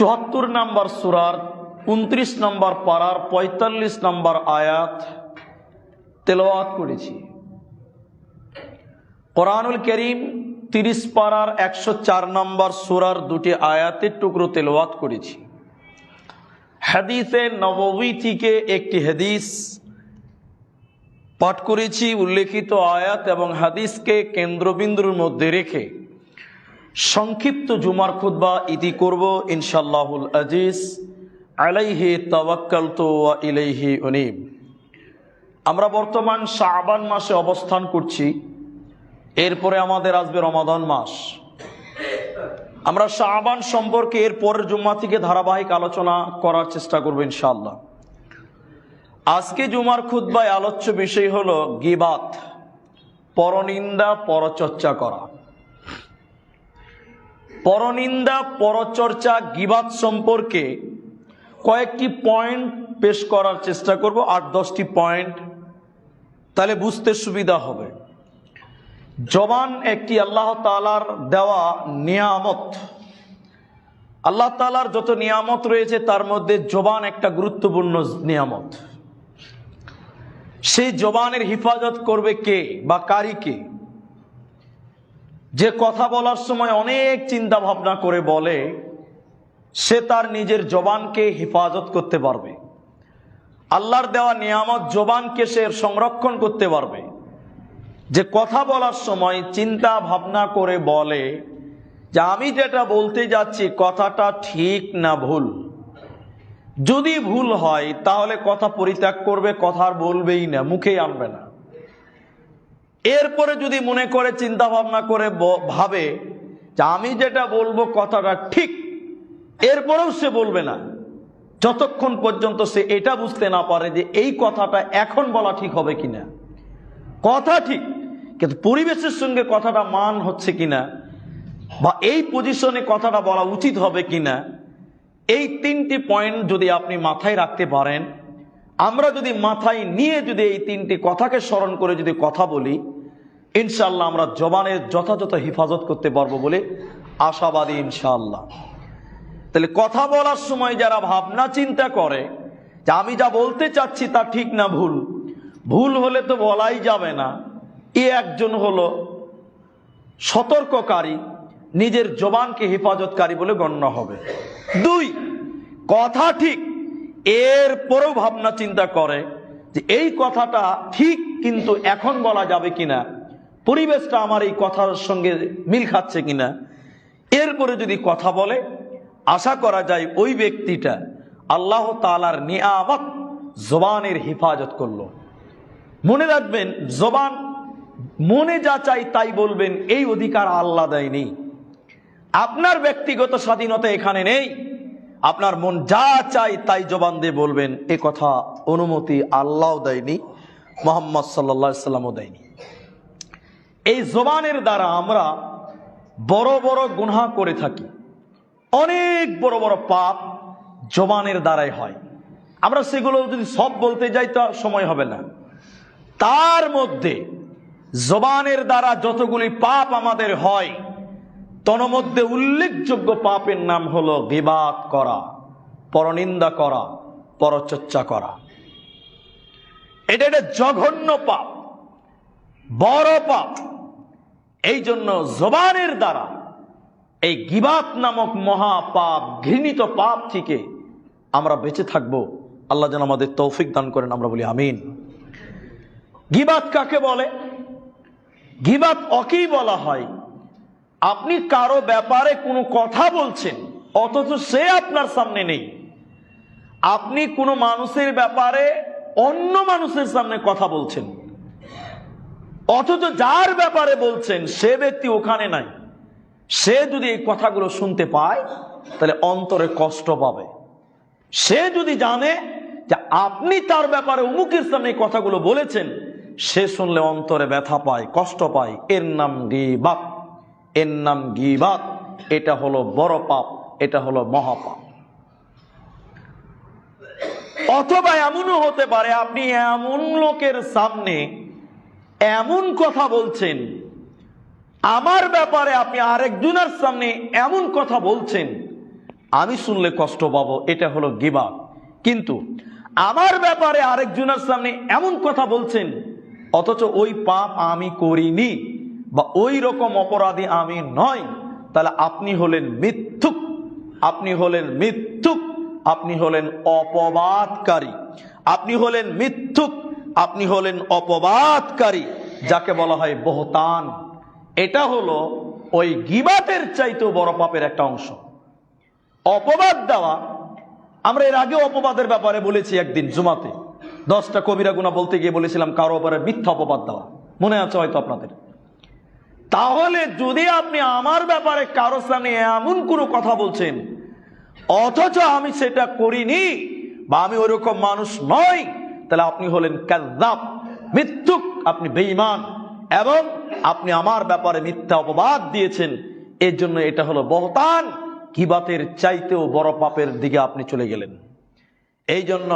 চুয়াত্তর নম্বর সুরার উনত্রিশ নম্বর পাড়ার পঁয়তাল্লিশ নম্বর আয়াত তেলাওয়াত করেছি। কোরআনুল করিম তিরিশ পাড়ার একশো চার নম্বর সুরার দুটি আয়াতের টুকরো তেলাওয়াত করেছি। হাদিসে নববী থেকে একটি হাদিস পাঠ করেছি, উল্লেখিত আয়াত এবং হাদিসকে কেন্দ্রবিন্দুর মধ্যে রেখে সংক্ষিপ্ত জুমার খুদ্া ইতি করব ইনশাল্লাহুল আজিজ। আলাইহি তাওয়াক্কাল তো ইলাইহি উনিব। আমরা বর্তমান শাবান মাসে অবস্থান করছি। এরপরে আমাদের আসবে রমাদান মাস। আমরা শাবান সম্পর্কে এর পরের জুম্মা থেকে ধারাবাহিক আলোচনা করার চেষ্টা করব ইনশাল্লাহ আজকে জুমার খুদ্বায় আলোচ্য বিষয় হলো গিবাত, পরনিন্দা, পরচর্চা করা। পরনিন্দা, পরচর্চা, গিবাদ সম্পর্কে কয়েকটি পয়েন্ট পেশ করার চেষ্টা করব আট দশটি পয়েন্ট তাহলে বুঝতে সুবিধা হবে। জবান একটি আল্লাহ তালার দেওয়া নিয়ামত। আল্লাহ তালার যত নিয়ামত রয়েছে, তার মধ্যে জবান একটা গুরুত্বপূর্ণ নিয়ামত। সেই জবানের হিফাজত করবে কে বা কারি কে? যে কথা বলার সময় অনেক চিন্তা ভাবনা করে বলে, সে তার নিজের জবানকে হেফাজত করতে পারবে। আল্লাহর দেওয়া নিয়ামত জবানকে সে সংরক্ষণ করতে পারবে। যে কথা বলার সময় চিন্তা ভাবনা করে বলে, যে আমি যেটা বলতে যাচ্ছি কথাটা ঠিক না ভুল। যদি ভুল হয়, তাহলে কথা পরিত্যাগ করবে, কথা বলবেই না, মুখেই আনবে না। এরপরে যদি মনে করে চিন্তা ভাবনা করে ভাবে যে আমি যেটা বলব কথাটা ঠিক, এরপরেও সে বলবে না। যতক্ষণ পর্যন্ত সে এটা বুঝতে না পারে যে এই কথাটা এখন বলা ঠিক হবে কিনা। কথা ঠিক, কিন্তু পরিবেশের সঙ্গে কথাটা মান হচ্ছে কিনা, বা এই পজিশনে কথাটা বলা উচিত হবে কিনা, এই তিনটি পয়েন্ট যদি আপনি মাথায় রাখতে পারেন আমরা যদি মাথায় নিয়ে যদি এই তিনটি কথাকে স্মরণ করে যদি কথা বলি ইনশাল্লাহ আমরা জবানের যথাযথ হেফাজত করতে পারব বলে আশাবাদী ইনশাল্লাহ তাহলে কথা বলার সময় যারা ভাবনা চিন্তা করে যে আমি যা বলতে চাচ্ছি তা ঠিক না ভুল ভুল হলে তো বলাই যাবে না। এ একজন হলো সতর্ককারী, নিজের জবানকে হেফাজতকারী বলে গণ্য হবে। দুই, কথা ঠিক এর পরেও ভাবনা চিন্তা করে যে এই কথাটা ঠিক কিন্তু এখন বলা যাবে কিনা, পরিবেশটা আমার এই কথার সঙ্গে মিল খাচ্ছে কিনা। এরপরে যদি কথা বলে, আশা করা যায় ওই ব্যক্তিটা আল্লাহ তালার নিয়ামত জবানের হেফাজত করল। মনে রাখবেন, জবান মনে যা চাই তাই বলবেন, এই অধিকার আল্লাহ দেয়নি। আপনার ব্যক্তিগত স্বাধীনতা এখানে নেই। আপনার মন যা চাই তাই জবান দিয়ে বলবেন, এ কথা অনুমতি আল্লাহ দেয়নি, মোহাম্মদ সাল্লা সাল্লামও দেয়নি। এই জবানের দ্বারা আমরা বড় বড় গুনহা করে থাকি। অনেক বড় বড় পাপ জবানের দ্বারাই হয়। আমরা সেগুলো যদি সব বলতে যাই তো সময় হবে না। তার মধ্যে জবানের দ্বারা যতগুলি পাপ আমাদের হয় তন্মধ্যে উল্লেখযোগ্য পাপের নাম হলো বিবাদ করা, পরনিন্দা করা, পরচর্চা করা। এটা একটা জঘন্য পাপ, বড় পাপ। এই জন্য জবানের দ্বারা এই গিবাত নামক মহাপাপ, ঘৃণিত পাপ থেকে আমরা বেঁচে থাকব। আল্লাহ যেন আমাদের তৌফিক দান করেন, আমরা বলি আমিন। গিবাত কাকে বলে? গিবাত অকেই বলা হয়? আপনি কারও ব্যাপারে কোনো কথা বলছেন, অথচ সে আপনার সামনে নেই। আপনি কোনো মানুষের ব্যাপারে অন্য মানুষের সামনে কথা বলছেন, অথচ যার ব্যাপারে বলছেন সে ব্যক্তি ওখানে নাই। সে যদি এই কথাগুলো শুনতে পায়, তাহলে অন্তরে কষ্ট পাবে। সে যদি জানে যে আপনি তার ব্যাপারে উমুকের সামনে এই কথাগুলো বলেছেন, সে শুনলে অন্তরে ব্যথা পায়, কষ্ট পায়। এর নাম গিবাত এর নাম গিবাত এটা হলো বড় পাপ, এটা হলো মহাপাপ। অথবা এমনও হতে পারে, আপনি এমন লোকের সামনে এমন কথা বলছেন, আমার ব্যাপারে আপনি আরেকজনের সামনে এমন কথা বলছেন, আমি শুনলে কষ্ট পাবো, এটা হলো গিবা কিন্তু আমার ব্যাপারে আরেকজনের সামনে এমন কথা বলছেন, অথচ ওই পাপ আমি করিনি। বা ওই রকম অপরাধী আমি নয় তাহলে আপনি হলেন মিথ্যুক, আপনি হলেন মিথ্যুক, আপনি হলেন অপবাদকারী। আপনি হলেন মিথ্যুক, আপনি হলেন অপবাদকারী, যাকে বলা হয় বহতান। এটা হলো ওই গিবাতের চাইতেও বড় পাপের একটা অংশ। অপবাদ দেওয়া, আমরা এর আগে অপবাদের ব্যাপারে বলেছি একদিন জুমাতে। দশটা কবিরা গুণা বলতে গিয়ে বলেছিলাম, কারও ব্যাপারে মিথ্যা অপবাদ দেওয়া। মনে আছে হয়তো আপনাদের? তাহলে যদি আপনি আমার ব্যাপারে কারও সামনে এমন কোনো কথা বলছেন, অথচ আমি সেটা করিনি বা আমি ওরকম মানুষ নই, তাহলে আপনি হলেন কাজাব মৃত্যুক আপনি বেঈমান, এবং আপনি আমার ব্যাপারে মিথ্যা অপবাদ দিয়েছেন, এর জন্য এটা হলো বহতান কিবাতের চাইতেও বড় পাপের দিকে আপনি চলে গেলেন। এই জন্য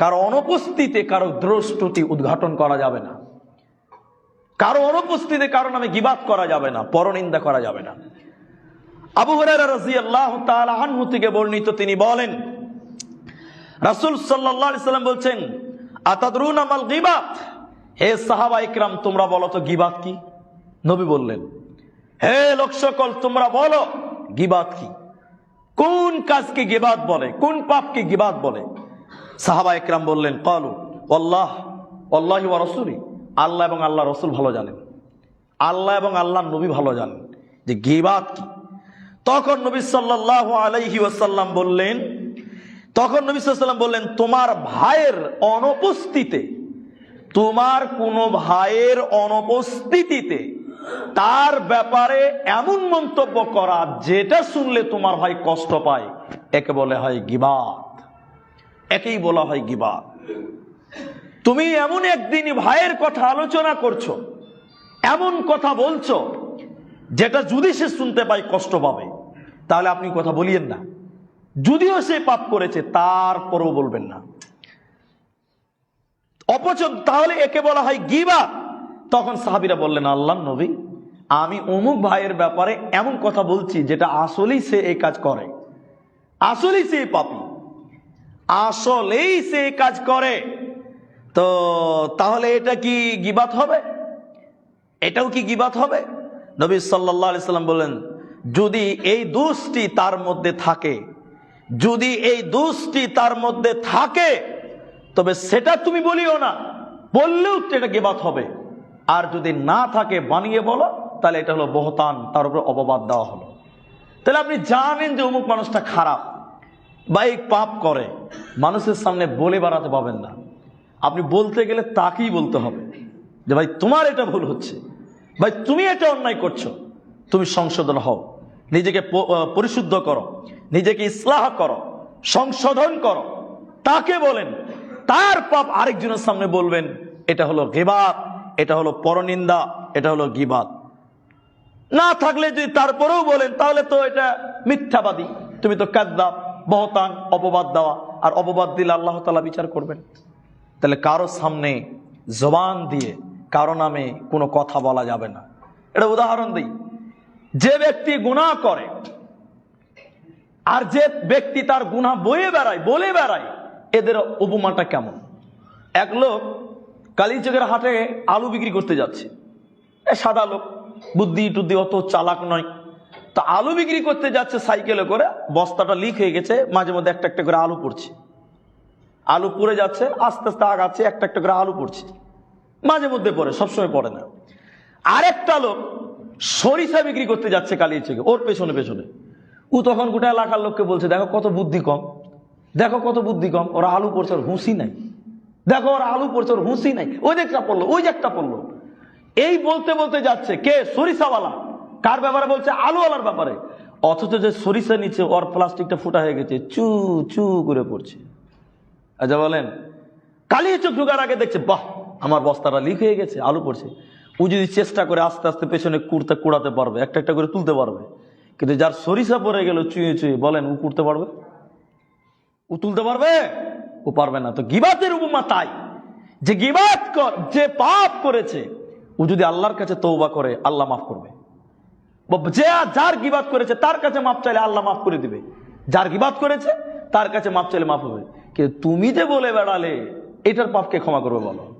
কারও অনুপস্থিতিতে কারও দ্রষ্টটি উদ্ঘাটন করা যাবে না। কারও অনুপস্থিতিতে কারও নামে গিবাদ করা যাবে না, পরনিন্দা করা যাবে না। আবু হুরায়রা রাদিয়াল্লাহু তাআলা আনহু থেকে বর্ণিত তিনি বলেন, রাসূল আলাইহি সাল্লাম বলছেন, আতাদরুনা মাল গিবাত হে সাহাবা ইকরাম, তোমরা বলো তো গিবাত কি? নবী বললেন, হে লোক সকল, তোমরা বলো গিবাত কি? কোন কাজকে গিবাত বলে? কোন পাপকে গিবাত বলে? সাহাবা ইকরাম বললেন, কলু আল্লাহ আল্লাহি ওয়া রাসূলি। আল্লাহ এবং আল্লাহ রসুল ভালো জানেন। আল্লাহ এবং আল্লাহ নবী ভালো জানেন। যে গিবাত কি? তখন নবী সাল্লাল্লাহু আলাইহি ওয়াসাল্লাম বললেন, তখন নবী সাল্লাম বললেন, তোমার ভাইয়ের অনুপস্থিতিতে, তোমার কোনো ভাইয়ের অনুপস্থিতিতে তার ব্যাপারে এমন মন্তব্য করা যেটা শুনলে তোমার ভাই কষ্ট পায়। একে বলে হয় গিবাদ। একেই বলা হয় গিবাত তুমি এমন একদিন ভাইয়ের কথা আলোচনা করছ, এমন কথা বলছো, যেটা যদি সে শুনতে পায়, কষ্ট পাবে। তাহলে আপনি কথা বলিয়েন না। যদিও সে পাপ করেছে, তারপরেও বলবেন না। অপছন্দ তাহলে একে বলা হয় গিবা। তখন সাহাবিরা বললেন, আল্লাহ নবী, আমি অমুক ভাইয়ের ব্যাপারে এমন কথা বলছি, যেটা আসলেই সে এই কাজ করে। আসলেই সে পাপি। আসলেই সে কাজ করে। তো তাহলে এটা কি গিবাত হবে? এটাও কি গিবাত হবে? নবী সাল্লাহ সাল্লাম বললেন, যদি এই দোষটি তার মধ্যে থাকে, যদি এই দোষটি তার মধ্যে থাকে, তবে সেটা তুমি বলিও না। বললেও এটা গিবাত হবে। আর যদি না থাকে বানিয়ে বলো, তাহলে এটা হলো বহতান, তার উপর অপবাদ দেওয়া হলো। তাহলে আপনি জানেন যে অমুক মানুষটা খারাপ, বা এই পাপ করে। মানুষের সামনে বলে বেড়াতে পাবেন না। আপনি বলতে গেলে তাকেই বলতে হবে যে, ভাই, তোমার এটা ভুল হচ্ছে। ভাই, তুমি এটা অন্যায় করছ। তুমি সংশোধন হও। নিজেকে পরিশুদ্ধ করো। নিজেকে ইসলাহ করো। সংশোধন করো। তাকে বলেন। তার পাপ আরেকজনের সামনে বলবেন, এটা হলো গেবাত, এটা হলো পরনিন্দা, এটা হলো গিবাত। না থাকলে যদি তারপরেও বলেন, তাহলে তো এটা মিথ্যাবাদী। তুমি তো কাদ্দাব বহতান অপবাদ দেওয়া। আর অপবাদ দিলে আল্লাহ তালা বিচার করবেন। তাহলে কারও সামনে জবান দিয়ে কারও নামে কোনো কথা বলা যাবে না। এটা উদাহরণ দিই। যে ব্যক্তি গুনাহ করে আর যে ব্যক্তি তার গুনাহ বয়ে বেড়ায়, বলে বেড়ায়, এদের উপমাটা কেমন? এক লোক কালীচকের হাটে আলু বিক্রি করতে যাচ্ছে। এ সাদা লোক, বুদ্ধি টুদ্ধি অত চালাক নয়। তা আলু বিক্রি করতে যাচ্ছে সাইকেলে করে, বস্তাটা লিক হয়ে গেছে, মাঝে মধ্যে একটা একটা করে আলু পড়ছে। আলু পড়ে যাচ্ছে, আস্তে আস্তে আগাচ্ছে, একটা একটা করে আলু পড়ছে। মাঝে মধ্যে পড়ে, সবসময় পড়ে না। আরেকটা লোক সরিষা বিক্রি করতে যাচ্ছে কালিয়াচকে ওর পেছনে পেছনে। ও তখন গোটা এলাকার লোককে বলছে, দেখো কত বুদ্ধি কম, দেখো কত বুদ্ধি কম, ওরা আলু পড়ছে, ওর হুঁসি নাই। দেখো ওরা আলু পড়ছে, ওর হুঁসি নাই। ওই একটা পড়ল, ওই যে একটা পড়ল। এই বলতে বলতে যাচ্ছে, কে? সরিষাওয়ালা? কার ব্যাপারে বলছে? আলুওয়ালার ব্যাপারে। অথচ যে সরিষা নিচে ওর প্লাস্টিকটা ফুটা হয়ে গেছে, চু চু করে পড়ছে। আচ্ছা বলেন। কালিয়ে চোখ ঢুকার আগে দেখছে, বাহ, আমার বস্তাটা লিক হয়ে গেছে, আলু পড়ছে। ও যদি চেষ্টা করে আস্তে আস্তে পেছনে কুড়তে কুড়াতে পারবে, একটা একটা করে তুলতে পারবে। কিন্তু যার সরিষা পড়ে গেল চুয়ে চুয়ে, বলেন, ও কুড়তে পারবে? ও তুলতে পারবে? ও পারবে না। তো গিবাতের উপমা তাই। যে গিবাত যে পাপ করেছে, ও যদি আল্লাহর কাছে তৌবা করে, আল্লাহ মাফ করবে। যে যার গিবাত করেছে, তার কাছে মাপ চাইলে আল্লাহ মাফ করে দিবে। যার গিবাদ করেছে, তার কাছে মাপ চাইলে মাফ হবে। কিন্তু তুমি যে বলে বেড়ালে, এটার পাপকে ক্ষমা করবে বলো।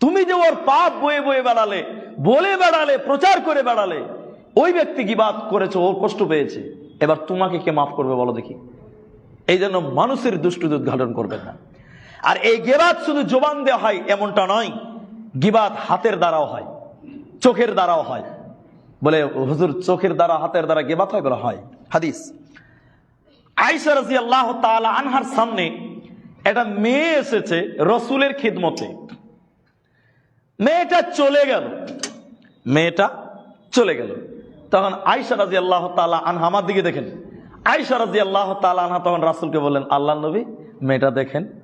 তুমি যে ওর পাপ বয়ে বয়ে বেড়ালে, বলে বেড়ালে, প্রচার করে বেড়ালে, ওই ব্যক্তি গিবাদ করেছে, ও কষ্ট পেয়েছে। এবার তোমাকে কে মাফ করবে বলো দেখি। এই জন্য মানুষের দুষ্টুতি উদ্ঘাটন করবেন না। আর এই গেবাদ শুধু জোবান দেওয়া হয়, এমনটা নয়। গিবাদ হাতের দ্বারাও হয়, চোখের দ্বারাও হয়। বলে হুজুর, চোখের দ্বারা, হাতের দ্বারা গেবাত হয় বলে হয়। হাদিস। আইসা রাজি আল্লাহ তাআলা আনহার সামনে একটা মেয়ে এসেছে রসুলের খিদমতে। মেয়েটা চলে গেল। মেয়েটা চলে গেল। তখন আইসা রাজি আল্লাহ তালা আনহা আমার দিকে দেখেন। আইসা রাজি আল্লাহ তালা আনহা তখন রাসুলকে বললেন আল্লাহ নবী, মেয়েটা দেখেন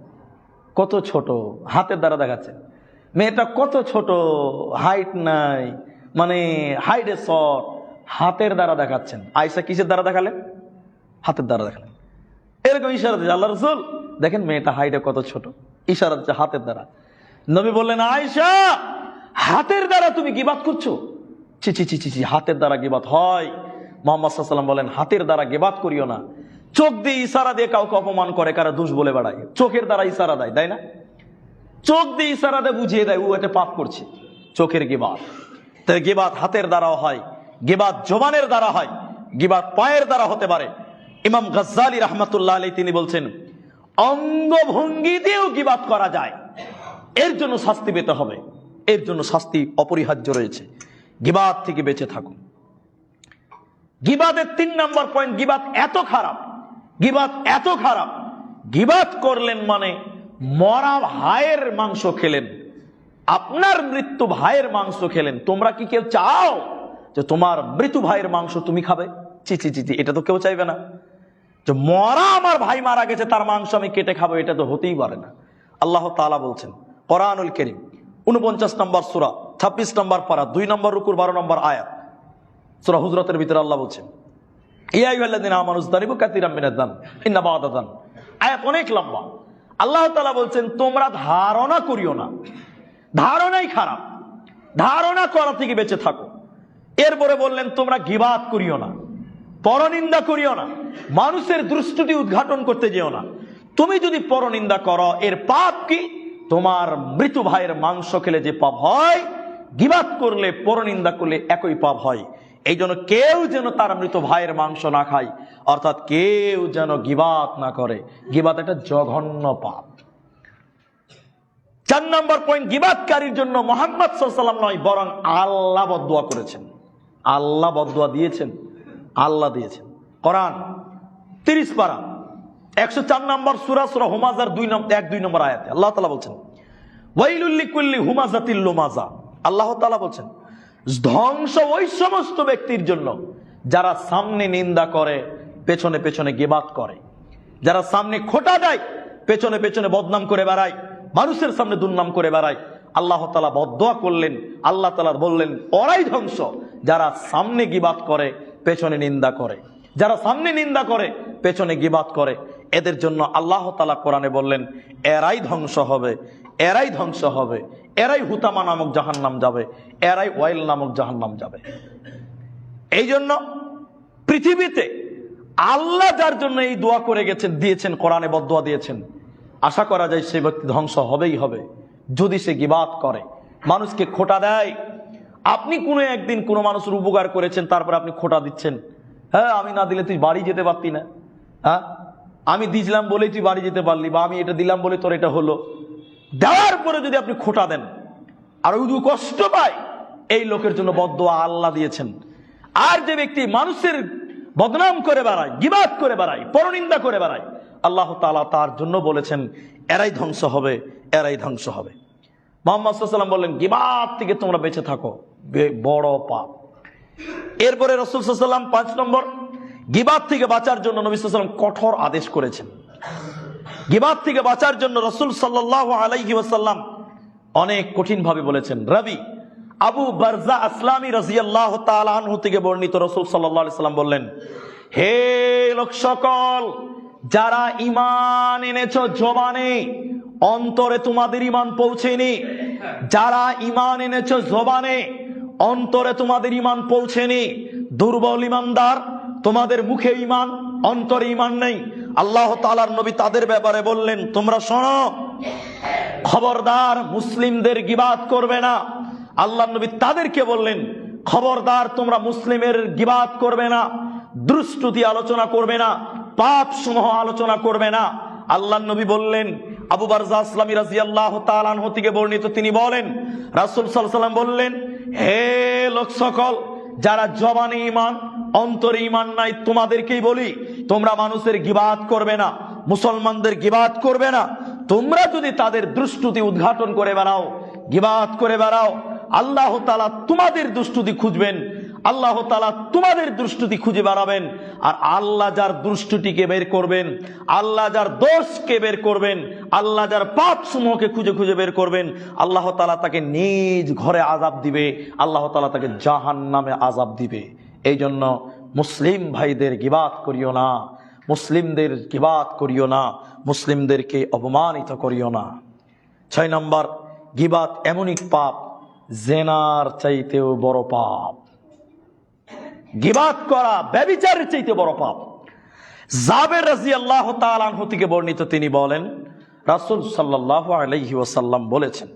কত ছোট, হাতের দ্বারা দেখাচ্ছে। মেয়েটা কত ছোট হাইট নাই মানে হাইটে শর্ট হাতের দ্বারা দেখাচ্ছেন। আইসা কিসের দ্বারা দেখালেন? হাতের দ্বারা দেখালেন এরকম ইশারা দিচ্ছে আল্লাহ রসুল, দেখেন মেয়েটা হাইটে কত ছোট। ইশারা দিচ্ছে হাতের দ্বারা। নবী বললেন আয়সা হাতের দ্বারা তুমি গিবাত করছ? ছি ছি ছি ছি ছি, হাতের দ্বারা গিবাত হয়। মোহাম্মদ সাল্লাম বলেন, হাতের দ্বারা গিবাত করিও না। চোখ দিয়ে ইশারা দিয়ে কাউকে অপমান করে, কারা দুষ বলে বেড়ায়। চোখের দ্বারা ইশারা দেয়, তাই না? চোখ দিয়ে ইশারা দিয়ে বুঝিয়ে দেয়, ও এটা পাপ করছে। চোখের গিবাত তাই গিবাত হাতের দ্বারাও হয় গিবাত জবানের দ্বারা হয় গিবাত পায়ের দ্বারা হতে পারে। ইমাম গজ্জালি রহমতুল্লাহ আলী তিনি বলছেন অঙ্গভঙ্গি দিয়েও গিবাত করা যায়। এর জন্য শাস্তি পেতে হবে। এর জন্য শাস্তি অপরিহার্য রয়েছে। গিবাদ থেকে বেঁচে থাকুন। গিবাদের তিন নম্বর পয়েন্ট গিবাদ এত খারাপ গিবাদ এত খারাপ। গিবাদ করলেন মানে মরা ভাইয়ের মাংস খেলেন। আপনার মৃত্যু ভাইয়ের মাংস খেলেন। তোমরা কি কেউ চাও যে তোমার মৃত্যু ভাইয়ের মাংস তুমি খাবে? চি চি চি চি, এটা তো কেউ চাইবে না। যে মরা আমার ভাই মারা গেছে, তার মাংস আমি কেটে খাব, এটা তো হতেই পারে না। আল্লাহ তালা বলছেন, কোরআনুল করিম, উনপঞ্চাশ নম্বর সুরা, ছাব্বিশ নম্বর পারা, দুই নম্বর রুকুর বারো নম্বর আয়াত, সুরা হুজরতের ভিতরে আল্লাহ বলছেন অনেক লম্বা। আল্লাহ তাআলা বলছেন, তোমরা ধারণা করিও না। ধারণাই খারাপ। ধারণা করা থেকে বেঁচে থাকো। এরপরে বললেন, তোমরা গিবাত করিও না। পরনিন্দা করিও না। মানুষের দৃষ্টি উদ্ঘাটন করতে যেও না। তুমি যদি পরনিন্দা করো, এর পাপ কি? তোমার মৃত ভাইয়ের মাংস খেলে যে পাপ হয় গিবাত করলে, পরনিন্দা করলে একই পাপ হয়। এই জন্য কেউ যেন তার মৃত ভাইয়ের মাংস না খায়, অর্থাৎ কেউ যেন গিবাত না করে। গিবাত একটা জঘন্য পাপ। চার নম্বর পয়েন্ট গিবাদকারীর জন্য মোহাম্মদ সাল্লাম নয়, বরং আল্লাহ বদুয়া করেছেন। আল্লাহ বদুয়া দিয়েছেন। আল্লাহ দিয়েছেন। কোরআন, তিরিশ পারা। একশো চার নম্বর সুরা সুরা হুমাজার দুই নম্বর এক, দুই নম্বর আয়াতে। আল্লাহ তালা বলছেন ওয়াইলুল্লি কুল্লি হুমাজাতিল লুমাজা। আল্লাহ তালা বলছেন, ধ্বংস ওই সমস্ত ব্যক্তির জন্য যারা সামনে নিন্দা করে, পেছনে পেছনে গেবাত করে। যারা সামনে খোটা দেয়, পেছনে পেছনে বদনাম করে বেড়ায়। মানুষের সামনে দুর্নাম করে বেড়ায়। আল্লাহ তালা বদয়া করলেন, আল্লাহ তালা বললেন, ওরাই ধ্বংস যারা সামনে গিবাত করে পেছনে নিন্দা করে। যারা সামনে নিন্দা করে, পেছনে গিবাত করে। এদের জন্য আল্লাহ তালা কোরআনে বললেন, এরাই ধ্বংস হবে, এরাই ধ্বংস হবে, এরাই হুতামা নামক জাহান্নাম যাবে, এরাই ওয়াইল নামক জাহান্নাম যাবে। এই জন্য পৃথিবীতে আল্লাহ যার জন্য এই দোয়া করে গেছেন, দিয়েছেন, কোরআনে বদোয়া দিয়েছেন, আশা করা যায় সে ব্যক্তি ধ্বংস হবেই হবে। যদি সে গিবাত করে, মানুষকে খোটা দেয় আপনি কোনো একদিন কোনো মানুষের উপকার করেছেন, তারপর আপনি খোটা দিচ্ছেন। হ্যাঁ আমি না দিলে তুই বাড়ি যেতে পারতি না। হ্যাঁ আমি দিছিলাম বলেই তুই বাড়ি যেতে পারলি, বা আমি এটা দিলাম বলে তোর এটা হলো। দেওয়ার পরে যদি আপনি খোটা দেন, আর উদু কষ্ট পায়, এই লোকের জন্য বদোয়া আল্লাহ দিয়েছেন। আর যে ব্যক্তি মানুষের বদনাম করে বেড়ায়, গিবাদ করে বেড়ায়, পরনিন্দা করে বেড়ায়, আল্লাহ তাআলা তার জন্য বলেছেন, এরাই ধ্বংস হবে, এরাই ধ্বংস হবে। মোহাম্মদ সাল্লাম বললেন, গিবাদ থেকে তোমরা বেঁচে থাকো। বড় পাপ। এরপরে রসুল পাঁচ নম্বর, গিবাদ থেকে বাঁচার জন্য নবী কঠোর আদেশ করেছেন। গিবাদ থেকে বাঁচার জন্য রসুল সাল্লাহ আলাইহি ওয়াসাল্লাম অনেক কঠিন ভাবে বলেছেন, রবি, আবু বারজা আসলামী রাজিয়াল্লাহ তাআলা থেকে বর্ণিত রসুল সাল্লাহ সাল্লাম বললেন, হে লোক সকল, যারা ইমান এনেছো জবানে, অন্তরে তোমাদের ইমান পৌঁছেনি। যারা ইমান এনেছো জবানে অন্তরে তোমাদের ইমান পৌঁছেনি দুর্বল ইমানদার তোমাদের মুখে ইমান অন্তরে ইমান নেই। আল্লাহ তালার নবী তাদের ব্যাপারে বললেন, তোমরা শোনো, খবরদার মুসলিমদের গিবাদ করবে না। আল্লাহ নবী তাদেরকে বললেন, খবরদার, তোমরা মুসলিমের গিবাদ করবে না দুষ্টুতি আলোচনা করবে না পাপ সমূহ আলোচনা করবে না। আল্লাহ নবী বললেন আবু বারজা আসলামী রাজি আল্লাহ তালানহ থেকে বর্ণিত তিনি বলেন, রাসুল সাল্লাম বললেন, হে লোক সকল, যারা জবানে ইমান অন্তরে ইমান নাই, তোমাদেরকেই বলি, তোমরা মানুষের গিবাদ করবে না, মুসলমানদের গিবাদ করবে না, তোমরা যদি তাদের দুষ্টুতি উদ্ঘাটন করে বেড়াও, গিবাদ করে বেড়াও, আল্লাহ তালা তোমাদের দুষ্টুতি খুঁজবেন আল্লাহ তালা তোমাদের দুষ্টুতি খুঁজে বেড়াবেন, আর আল্লাহ যার দুষ্টুটিকে বের করবেন, আল্লাহ যার দোষকে বের করবেন, আল্লাহ যার পাপ সমূহকে খুঁজে খুঁজে বের করবেন, আল্লাহ তালা তাকে নিজ ঘরে আজাব দিবে, আল্লাহ তালা তাকে জাহান নামে আজাব দিবে। এই জন্য মুসলিম ভাইদের গিবাদ করিও না, মুসলিমদের গিবাদ করিও না, মুসলিমদেরকে অপমানিত করিও না। ছয় নম্বর, গিবাত এমনই পাপ, জেনার চাইতেও বড় পাপ। গিবাত করা, ব্যবিচারের চাইতে বড় পাপ। জাবের রাজি আল্লাহ তালানহ থেকে বর্ণিত তিনি বলেন, রাসুল সাল্লাহ আলহি ওসাল্লাম বলেছেন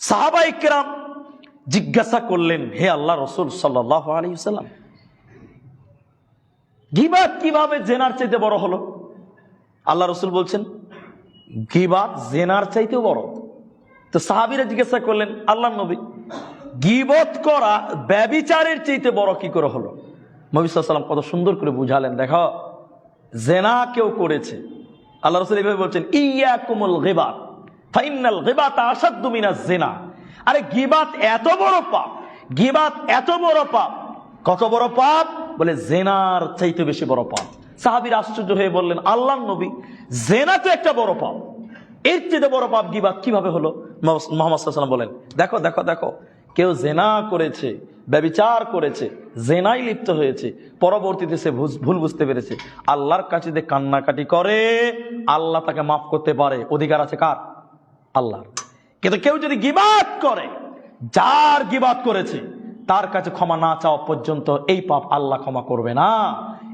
সাহাবাই কেরাম জিজ্ঞাসা করলেন, হে আল্লাহ রসুল সাল্লাহ আলহি সাল্লাম গিবাত কীভাবে জেনার চাইতে বড় হলো? আল্লাহ রসুল বলছেন গিবাত জেনার চাইতেও বড়। তো সাহাবিরা জিজ্ঞাসা করলেন আল্লাহ নবী গিবত করা, ব্যবিচারের চাইতে বড় কি করে হলো? মবিসাল্লাম কত সুন্দর করে বুঝালেন, দেখো, জেনা কেউ করেছে, আল্লাহ রসুল এইভাবে বলছেন ইয়া কুমল গেবাত ফাইনাল গেবাত আসাদ মিনা জেনা। আরে, গিবাত এত বড় পাপ, গিবাত এত বড় পাপ। কত বড় পাপ? বলে, জেনার চাইতে বেশি বড় পাপ। সাহাবির আশ্চর্য হয়ে বললেন আল্লাহ নবী, জেনা তো একটা বড় পাপ। এর চেয়ে বড় পাপ গিবাত কীভাবে হলো? মোহাম্মদ সাল্লাম বলেন, দেখো দেখো দেখো কেউ জেনা করেছে, ব্যবিচার করেছে, জেনাই লিপ্ত হয়েছে, পরবর্তীতে সে ভুল বুঝতে পেরেছে। আল্লাহর কাছে যে কান্নাকাটি করে, আল্লাহ তাকে মাফ করতে পারে। অধিকার আছে কার? আল্লাহর। কিন্তু কেউ যদি গিবাদ করে, যার গিবাদ করেছে, তার কাছে ক্ষমা না চাওয়া পর্যন্ত এই পাপ আল্লাহ ক্ষমা করবে না।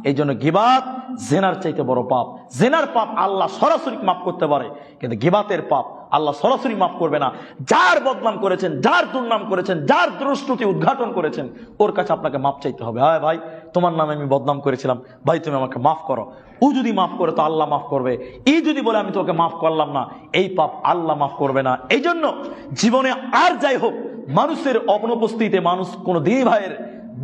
এই জন্য গিবাদ জেনার চাইতে বড় পাপ। জেনার পাপ আল্লাহ সরাসরি মাফ করতে পারে, কিন্তু গিবাতের পাপ আল্লাহ সরাসরি মাফ করবে না। যার বদনাম করেছেন, যার দুর্নাম করেছেন, যার দ্রষ্টুতি উদ্ঘাটন করেছেন, ওর কাছে আপনাকে মাপ চাইতে হবে। হ্যাঁ ভাই, তোমার নামে আমি বদনাম করেছিলাম। ভাই, তুমি আমাকে মাফ করো। ও যদি মাফ করে, তো আল্লাহ মাফ করবে। এই যদি বলে, আমি তোকে মাফ করলাম না, এই পাপ আল্লাহ মাফ করবে না। এই জন্য জীবনে আর যাই হোক, মানুষের অনুপস্থিতিতে মানুষ কোনো দিনী ভাইয়ের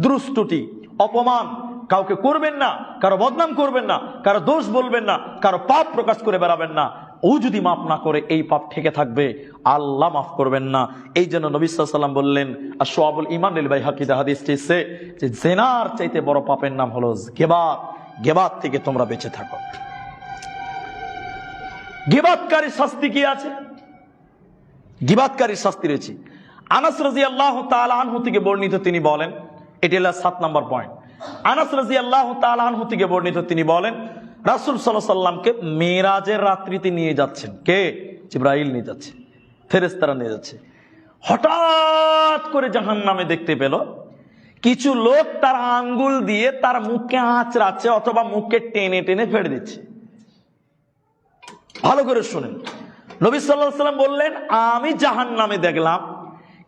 দুষ্টুটি অপমান কাউকে করবেন না, কারও বদনাম করবেন না, কারও দোষ বলবেন না, কারও পাপ প্রকাশ করে বেড়াবেন না। ও যদি মাফ না করে, এই পাপ ঠেকে থাকবে। আল্লাহ মাফ করবেন না। এই জন্য নবী সাল্লাম বললেন, আর সোয়াবুল ইমান ভাই হাকিদা হাদিস এসে যে জেনার চাইতে বড় পাপের নাম হলো গেবাত। গেবাত থেকে তোমরা বেঁচে থাকো। গেবাতকারী শাস্তি কি আছে? গিবাতকারীর শাস্তি রয়েছে। আনাস রাজি আল্লাহ তালহু থেকে বর্ণিত তিনি বলেন, এটি হলো সাত নম্বর পয়েন্ট আনাস রাজি আল্লাহ তালহু থেকে বর্ণিত তিনি বলেন, রাসুল সাল্লাহ সাল্লামকে মেরাজের রাত্রিতে নিয়ে যাচ্ছেন। কে? জিব্রাইল নিয়ে যাচ্ছে ফেরেস্তারা নিয়ে যাচ্ছে। হঠাৎ করে জাহান নামে দেখতে পেল, কিছু লোক তার আঙ্গুল দিয়ে তার মুখকে আঁচড়াচ্ছে অথবা মুখকে টেনে টেনে ফেড়ে দিচ্ছে। ভালো করে শুনেন। নবী সাল্লাহ সাল্লাম বললেন, আমি জাহান নামে দেখলাম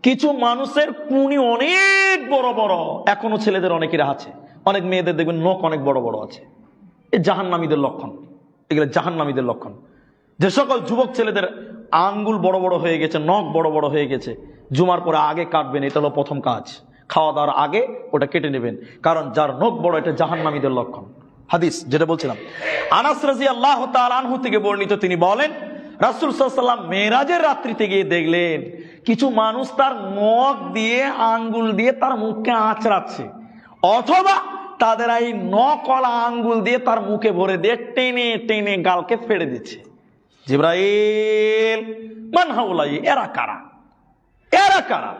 কিছু মানুষের কুনি অনেক বড় বড়। এখনও ছেলেদের অনেকের আছে। অনেক মেয়েদের দেখবেন নখ অনেক বড় বড় আছে। এ জাহান্নামীদের লক্ষণ। এগুলো জাহান্নামীদের লক্ষণ। যে সকল যুবক ছেলেদের আঙ্গুল বড় বড় হয়ে গেছে, নখ বড় বড় হয়ে গেছে, জুমার পরে আগে কাটবেন, এটা হলো প্রথম কাজ। খাওয়া দাওয়ার আগে ওটা কেটে নেবেন। কারণ যার নখ বড়, এটা জাহান্নামীদের লক্ষণ। হাদিস, যেটা বলছিলাম। আনাস রাজি আল্লাহ আনহু থেকে বর্ণিত তিনি বলেন রাসুল সাল্লাম মেয়েরাজের রাত্রিতে গিয়ে দেখলেন, কিছু মানুষ তার নখ দিয়ে, আঙ্গুল দিয়ে তার মুখকে আঁচড়াচ্ছে। অথবা তাদের এই নকলা আঙ্গুল দিয়ে তার মুখে ভরে দিয়ে টেনে টেনে গালকে ফেড়ে দিচ্ছে। জিব্রাইল মানহাউলাই এরা কারা? এরা কারা?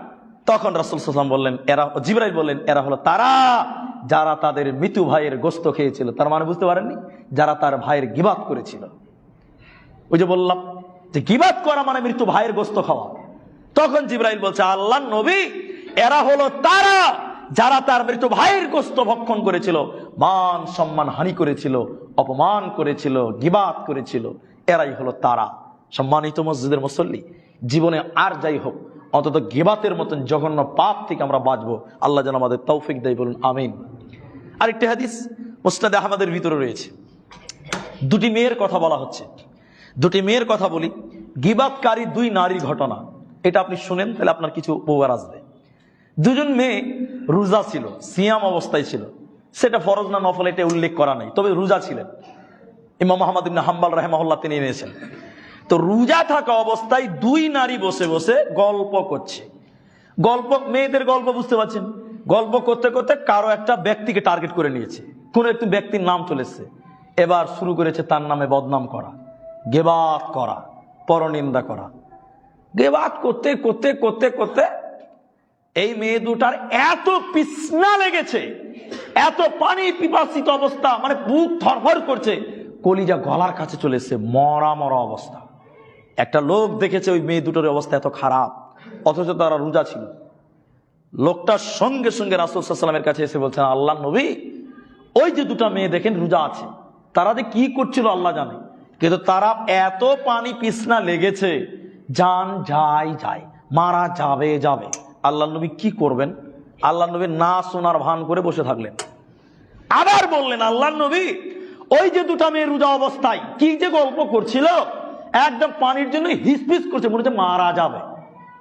তখন রাসুল সাল্লাম বললেন, এরা, জিব্রাইল বললেন, এরা হলো তারা যারা তাদের মৃত্যু ভাইয়ের গোস্ত খেয়েছিল। তার মানে বুঝতে পারেননি? যারা তার ভাইয়ের গিবাদ করেছিল। ওই যে বললাম যে গিবাদ করা মানে মৃত্যু ভাইয়ের গোস্ত খাওয়া। তখন জিব্রাইল বলছে আল্লাহ নবী, এরা হলো তারা যারা তার মৃত ভাইয়ের গোস্ত ভক্ষণ করেছিল, মান সম্মান হানি করেছিল, অপমান করেছিল, গিবাদ করেছিল। এরাই হলো তারা। সম্মানিত মসজিদের মুসল্লি, জীবনে আর যাই হোক, অন্তত গেবাতের মতন জঘন্য পাপ থেকে আমরা বাঁচবো। আল্লাহ যেন আমাদের তৌফিক দেয়, বলুন, আমিন। আরেকটি হাদিস মুস্তাদ আহমদের ভিতরে রয়েছে। দুটি মেয়ের কথা বলা হচ্ছে। দুটি মেয়ের কথা বলি। গিবাতকারী দুই নারীর ঘটনা। এটা আপনি শুনেন, তাহলে আপনার কিছু উপকার আসবে। দুজন মেয়ে রোজা ছিল, সিয়াম অবস্থায় ছিল। সেটা ফরজ না, নফল, এটা উল্লেখ করা নেই। তবে রোজা ছিলেন। ইমাম মোহাম্মদ ইবনে হাম্বাল রাহেমাহুল্লাহ তিনি এনেছেন। তো রোজা থাকা অবস্থায় দুই নারী বসে বসে গল্প করছে। গল্প মেয়েদের গল্প বুঝতে পারছেন? গল্প করতে করতে কারও একটা ব্যক্তিকে টার্গেট করে নিয়েছে। কোন একটি ব্যক্তির নাম চলেছে। এবার শুরু করেছে তার নামে বদনাম করা। গেবাত করা, পরনিন্দা করা। গেবাত করতে করতে করতে করতে এই মেয়ে দুটার এত পিসনা লেগেছে, এত পানি পিপাসিত অবস্থা মানে বুক থরফর করছে, কলিজা গলার কাছে চলে এসছে, মরা মরা অবস্থা। একটা লোক দেখেছে ওই মেয়ে দুটোর অবস্থা এত খারাপ, অথচ তারা রোজা ছিল। লোকটার সঙ্গে সঙ্গে রাসুল সাল্লামের কাছে এসে বলছেন আল্লাহ নবী, ওই যে দুটা মেয়ে দেখেন রোজা আছে, তারা যে কি করছিল আল্লাহ জানে। কিন্তু তারা এত পানি পিসনা লেগেছে, যান যায় যায় মারা যাবে যাবে। আল্লাহ নবী কি করবেন? আল্লাহ নবী না শোনার ভান করে বসে থাকলেন। আবার বললেন, আল্লাহ নবী, ওই যে দুটা মেয়ে রোজা অবস্থায় কি যে গল্প করছিল, একদম পানির জন্য হিসপিস করছে, মনে হচ্ছে মারা যাবে।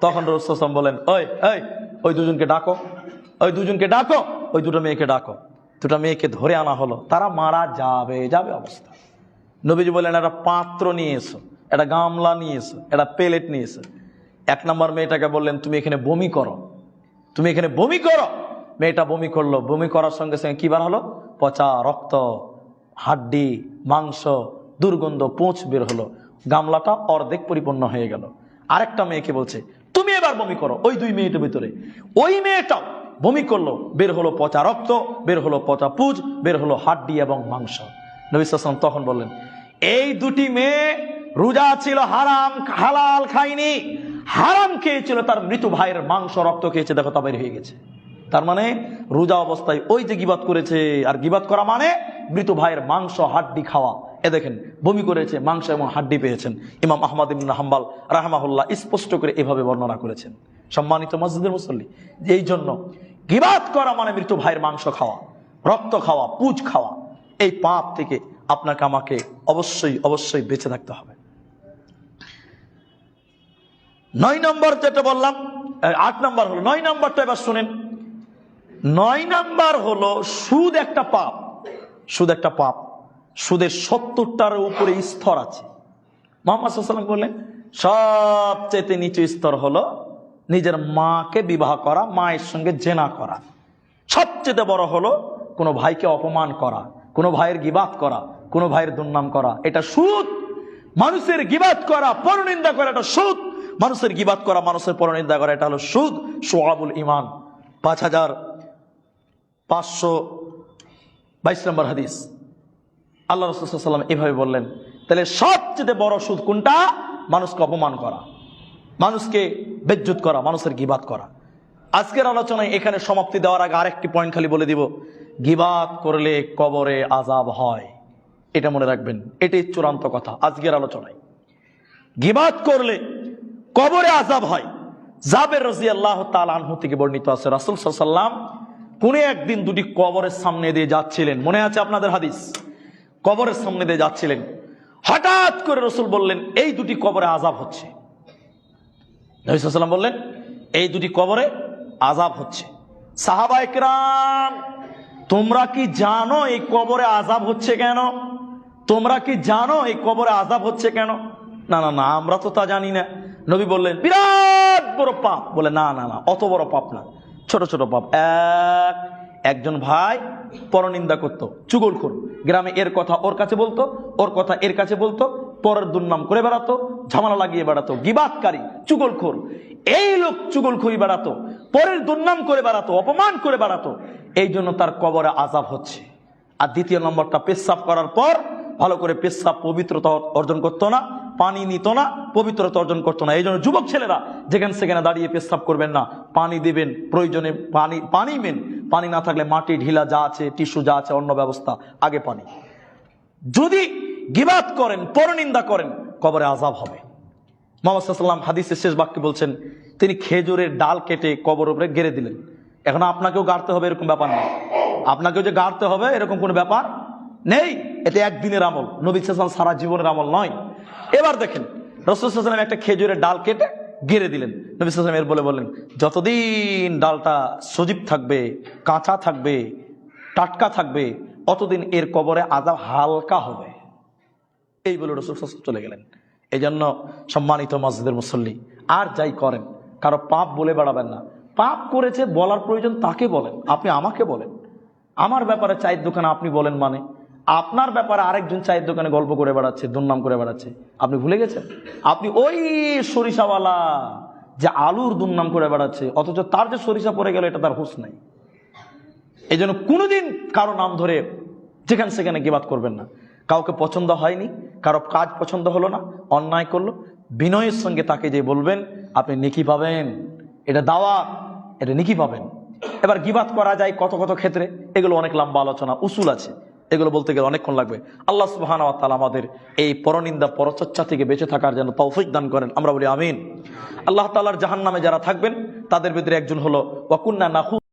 তখন রসম বলেন ওই ওই ওই দুজনকে ডাকো, ওই দুজনকে ডাকো, ওই দুটো মেয়েকে ডাকো। দুটো মেয়েকে ধরে আনা হলো। তারা মারা যাবে যাবে অবস্থা। নবীজি বললেন একটা পাত্র নিয়ে এসো একটা গামলা নিয়ে এসো একটা প্লেট নিয়ে এসো। এক নম্বর মেয়েটাকে বললেন, তুমি এখানে বমি করো, তুমি এখানে বমি করো। মেয়েটা বমি করল। বমি করার সঙ্গে সঙ্গে কি বার হলো? পচা রক্ত, হাড্ডি, মাংস, দুর্গন্ধ পোঁচ বের হলো। গামলাটা অর্ধেক পরিপূর্ণ হয়ে গেল। আরেকটা মেয়েকে বলছে, তুমি এবার বমি করো, ওই দুই মেয়েটার ভিতরে। ওই মেয়েটাও বমি করল, বের হলো পচা রক্ত, বের হলো পচা পুজ, বের হলো হাড্ডি এবং মাংস। নবী সাল্লাম তখন বললেন, এই দুটি মেয়ে রোজা ছিল হারাম, হালাল খায়নি। হারাম খেয়েছিল তার মৃত ভাইয়ের মাংস, রক্ত খেয়েছে, দেখো তা বের হয়ে গেছে। তার মানে রোজা অবস্থায় ওই যে গিবাত করেছে, আর গিবাত করা মানে মৃত ভাইয়ের মাংস, হাড্ডি খাওয়া। এ দেখেন, বমি করেছে, মাংস এবং হাড্ডি পেয়েছেন। ইমাম আহমদ ইবিন হাম্বাল রাহমাহুল্লাহ স্পষ্ট করে এভাবে বর্ণনা করেছেন। সম্মানিত মসজিদের মুসল্লি এই জন্য গিবাত করা মানে মৃত ভাইয়ের মাংস খাওয়া, রক্ত খাওয়া, পুজ খাওয়া। এই পাপ থেকে আপনাকে আমাকে অবশ্যই অবশ্যই বেঁচে থাকতে হবে। নয় নম্বর যেটা বললাম আট নম্বর হলো, নয় নম্বরটা এবার শুনেন। নয় নাম্বার হলো, সুদ একটা পাপ। সুদ একটা পাপ। সুদের সত্তরটার উপরে স্তর আছে। মোহাম্মদ বললেন, সবচেয়ে নিচু স্তর হলো নিজের মাকে বিবাহ করা, মায়ের সঙ্গে জেনা করা। সবচেয়ে বড় হলো কোনো ভাইকে অপমান করা। কোনো ভাইয়ের গিবাত করা, কোনো ভাইয়ের দুর্নাম করা, এটা সুদ। মানুষের গিবাত করা, পরনিন্দা করা, এটা সুদ। মানুষের গিবাত করা, মানুষের পরনিন্দা করা, এটা হলো সুদ। সোহাবুল ইমান পাঁচ হাজার পাঁচশো বাইশ নম্বর হাদিস। আল্লাহ রসুলাম এভাবে বললেন, তাহলে সবচেয়ে বড় সুদ কোনটা? মানুষকে অপমান করা, মানুষকে বেজ্জুত করা, মানুষের গিবাত করা। আজকের আলোচনায় এখানে সমাপ্তি দেওয়ার আগে আরেকটি পয়েন্ট খালি বলে দিব। গিবাত করলে কবরে আজাব হয়। এটা মনে রাখবেন, এটাই চূড়ান্ত কথা, আজকের আলোচনায়। গিবাত করলে কবরে আজাব হয়। জাবের রাজি আল্লাহ তালহু থেকে বর্ণিত আছে, রাসুল সাল্লাম কোন একদিন দুটি কবরের সামনে দিয়ে যাচ্ছিলেন? মনে আছে আপনাদের হাদিস? কবরের সামনে দিয়ে যাচ্ছিলেন। হঠাৎ করে রসুল বললেন, এই দুটি কবরে আজাব হচ্ছে। বললেন, এই দুটি কবরে আজাব হচ্ছে। সাহাবা একরাম তোমরা কি জানো এই কবরে আজাব হচ্ছে কেন? তোমরা কি জানো এই কবরে আজাব হচ্ছে কেন? না না না, আমরা তো তা জানি না। নবী বললেন, বিরাট বড় পাপ। বলে, না না না, অত বড় পাপ না। ছোট ছোট পাপ। এক, একজন ভাই পরনিন্দা করতো চুগলখোর গ্রামে এর কথা ওর কাছে বলতো, ওর কথা এর কাছে বলতো, পরের দুর্নাম করে বেড়াতো, ঝামেলা লাগিয়ে বেড়াতো গিবাতকারী চুগলখোর এই লোক চুগলখড়ি বেড়াতো, পরের দুর্নাম করে বেড়াতো, অপমান করে বেড়াতো। এই জন্য তার কবরে আজাব হচ্ছে। আর দ্বিতীয় নম্বরটা, পেশাব করার পর ভালো করে পেশাব পবিত্রতা অর্জন করতো না, পানি নিত না, পবিত্রতা অর্জন করতো না। এই জন্য যুবক ছেলেরা যেখানে সেখানে দাঁড়িয়ে পেশাব করবেন না, পানি দিবেন, প্রয়োজনে পানি পানি মেন। পানি না থাকলে মাটি, ঢিলা যা আছে, টিস্যু যা আছে, অন্য ব্যবস্থা, আগে পানি। যদি গিবাত করেন, পরনিন্দা করেন, কবরে আজাব হবে। মোহাম্মদ সাল্লাম হাদিসের শেষ বাক্যে বলছেন, তিনি খেজুরের ডাল কেটে কবর উপরে গেড়ে দিলেন। এখন আপনাকেও গাড়তে হবে এরকম ব্যাপার নেই আপনাকেও যে গাড়তে হবে এরকম কোনো ব্যাপার নেই। এতে একদিনের আমল। নবী সাল্লাম সারা জীবনের আমল নয়। এবার দেখেন রসুলাম একটা খেজুরের ডাল কেটে গেড়ে দিলেন। নবী সাল্লাম এর বলে বললেন, যতদিন ডালটা সজীব থাকবে, কাঁচা থাকবে, টাটকা থাকবে অতদিন এর কবরে আজাব হালকা হবে। এই বলে রসুল চলে গেলেন। এই জন্য সম্মানিত মসজিদের মুসল্লি, আর যাই করেন, কারও পাপ বলে বেড়াবেন না। পাপ করেছে বলার প্রয়োজন তাকে বলেন, আপনি আমাকে বলেন। আমার ব্যাপারে চায়ের দোকানে আপনি বলেন মানে। আপনার ব্যাপারে আরেকজন চায়ের দোকানে গল্প করে বেড়াচ্ছে, দুর্নাম করে বেড়াচ্ছে। আপনি ভুলে গেছেন? আপনি ওই সরিষাওয়ালা যে আলুর দুর্নাম করে বেড়াচ্ছে, অথচ তার যে সরিষা পড়ে গেল, এটা তার হুঁশ নাই। এই জন্য কোনোদিন কারও নাম ধরে যেখানে সেখানে গিবাদ করবেন না। কাউকে পছন্দ হয়নি, কারও কাজ পছন্দ হলো না, অন্যায় করল, বিনয়ের সঙ্গে তাকে যে বলবেন, আপনি নেকি পাবেন। এটা দাওয়া এটা নিকি পাবেন। এবার গিবাত করা যায় কত কত ক্ষেত্রে, এগুলো অনেক লম্বা আলোচনা, উসুল আছে। এগুলো বলতে গেলে অনেকক্ষণ লাগবে। আল্লাহ সুবাহান তালা আমাদের এই পরনিন্দা, পরচর্চা থেকে বেঁচে থাকার যেন তৌফিক দান করেন। আমরা বলি আমিন। আল্লাহ তালার জাহান নামে যারা থাকবেন, তাদের ভিতরে একজন হলো ওয়াকুন্না নাহু